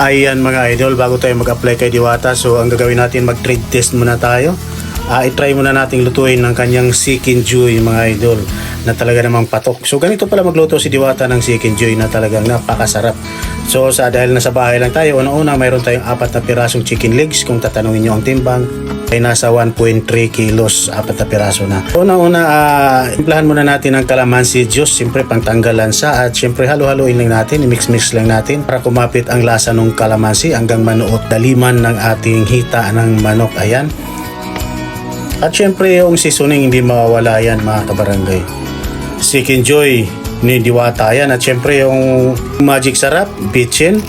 Ayan mga idol, bago tayo mag-apply kay Diwata, so ang gagawin natin, mag-trade test muna tayo. Ah, i-try muna nating lutuin ng kanyang Sikin Joy mga idol na talaga namang patok. So ganito pala magluto si Diwata ng Sikin Joy na talagang napakasarap. So sa dahil nasa bahay lang tayo, una-una mayroon tayong apat na pirasong chicken legs kung tatanungin nyo ang timbang ay nasa 1.3 kilos, apat na piraso na. Una-una, uh, implahan muna natin ang calamansi juice, siyempre pangtanggal lansa at siyempre halo-haloin lang natin, i-mix-mix lang natin para kumapit ang lasa ng calamansi hanggang manuot daliman ng ating hita ng manok. Ayan. At syempre yung seasoning hindi mawawala yan mga kabarangay. Chicken Joy ni Diwata yan. At syempre yung Magic Sarap, Bitchin.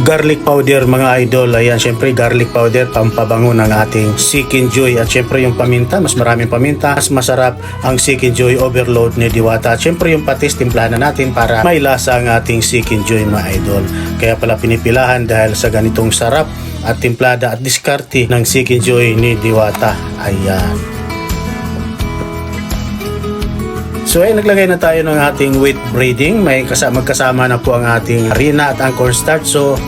Garlic powder mga idol. Ayan, syempre garlic powder pampabango ng ating Chicken Joy. At syempre yung paminta, mas maraming paminta. Mas masarap ang Chicken Joy overload ni Diwata. At syempre yung patis, timplahan na natin para may lasa ang ating Chicken Joy mga idol. Kaya pala pinipilahan dahil sa ganitong sarap at timplada at diskarte ng Chicken Joy ni Diwata. Ayan. So ay naglagay na tayo ng ating wheat breading. May kasama, magkasama na po ang ating harina at ang cornstarch. So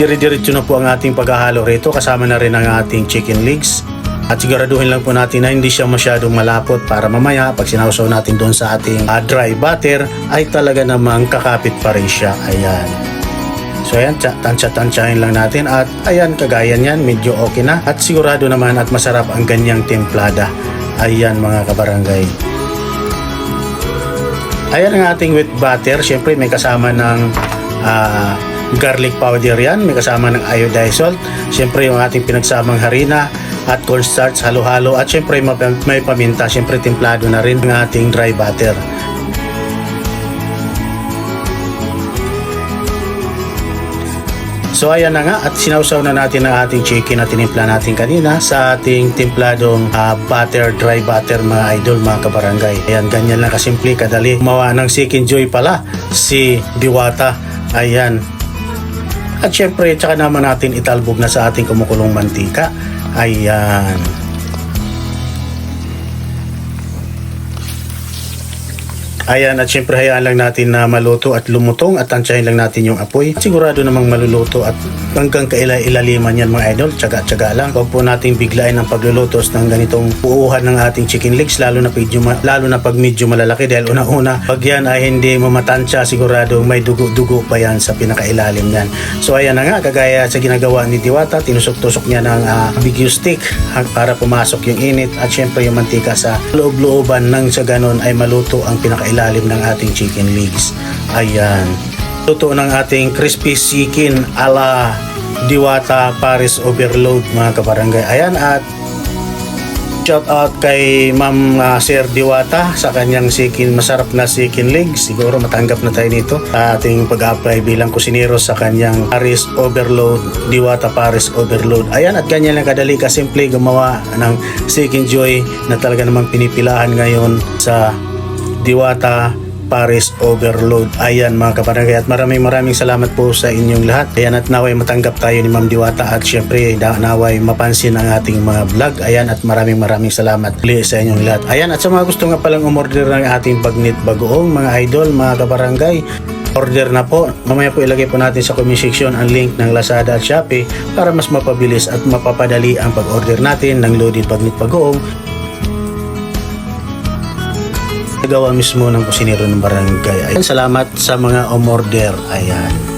dire-diretso na po ang ating paghahalo rito. Kasama na rin ang ating chicken legs. At siguraduhin lang po natin na hindi siya masyadong malapot para mamaya pag sinausaw natin doon sa ating ah, dry butter ay talaga namang kakapit pa rin siya. Ayan. So ayan, tansya-tansyahin lang natin at ayan, kagaya niyan, medyo okay na at sigurado naman at masarap ang ganyang templada. Ayan mga kabarangay. Ayan ang ating wheat butter. Siyempre may kasama ng ah, garlic powder yan. May kasama ng iodized salt. Siyempre yung ating pinagsamang harina at cornstarch halo-halo. At siyempre may paminta. Siyempre templado na rin ang ating dry butter. So ayan na nga at sinausaw na natin ang ating chicken na tinimpla natin kanina sa ating timpladong ah, butter, dry butter mga idol, mga kabarangay. Ayan, ganyan lang kasimple, kadali. Gumawa ng chicken joy pala si Diwata. Ayan. At syempre, tsaka naman natin italbog na sa ating kumukulong mantika. Ayan. Ayan, at syempre hayaan lang natin na maluto at lumutong at tansyahin lang natin yung apoy. Sigurado namang maluluto at hanggang kaila-ilaliman yan mga idol. Tsaga-tsaga lang. Huwag po nating biglain ang paglulutos ng ganitong buuhan ng ating chicken legs lalo na, medyo, lalo na pag medyo malalaki dahil una-una pag yan ay hindi mamatansya sigurado may dugo-dugo pa yan sa pinakailalim yan. So ayan na nga, kagaya sa ginagawa ni Diwata, tinusok-tusok niya ng uh, bigyo stick ha- para pumasok yung init at syempre yung mantika sa loob-looban nang sa ganon ay maluto ang pinakailalim ng ating chicken legs. Ayan. Luto ng ating crispy chicken ala Diwata Paris Overload mga kabarangay. Ayan at Shout out kay Ma'am uh, Sir Diwata sa kanyang sikin, masarap na sikin legs. Siguro matanggap na tayo nito sa ating pag-apply bilang kusinero sa kanyang Paris Overload, Diwata Paris Overload. Ayan at ganyan lang kadali kasimple gumawa ng sikin joy na talaga namang pinipilahan ngayon sa Diwata Paris Overload. Ayan mga kabarangay at maraming maraming salamat po sa inyong lahat. Ayan at naway matanggap tayo ni Ma'am Diwata at syempre naway mapansin ang ating mga vlog. Ayan at maraming maraming salamat ulit sa inyong lahat. Ayan at sa mga gusto nga palang umorder ng ating bagnit bagoong mga idol, mga kabarangay, order na po. Mamaya po ilagay po natin sa comment section ang link ng Lazada at Shopee para mas mapabilis at mapapadali ang pag-order natin ng loaded bagnit bagoong nagawa mismo ng kusinero ng barangay. Ayan, salamat sa mga umorder. Ayan.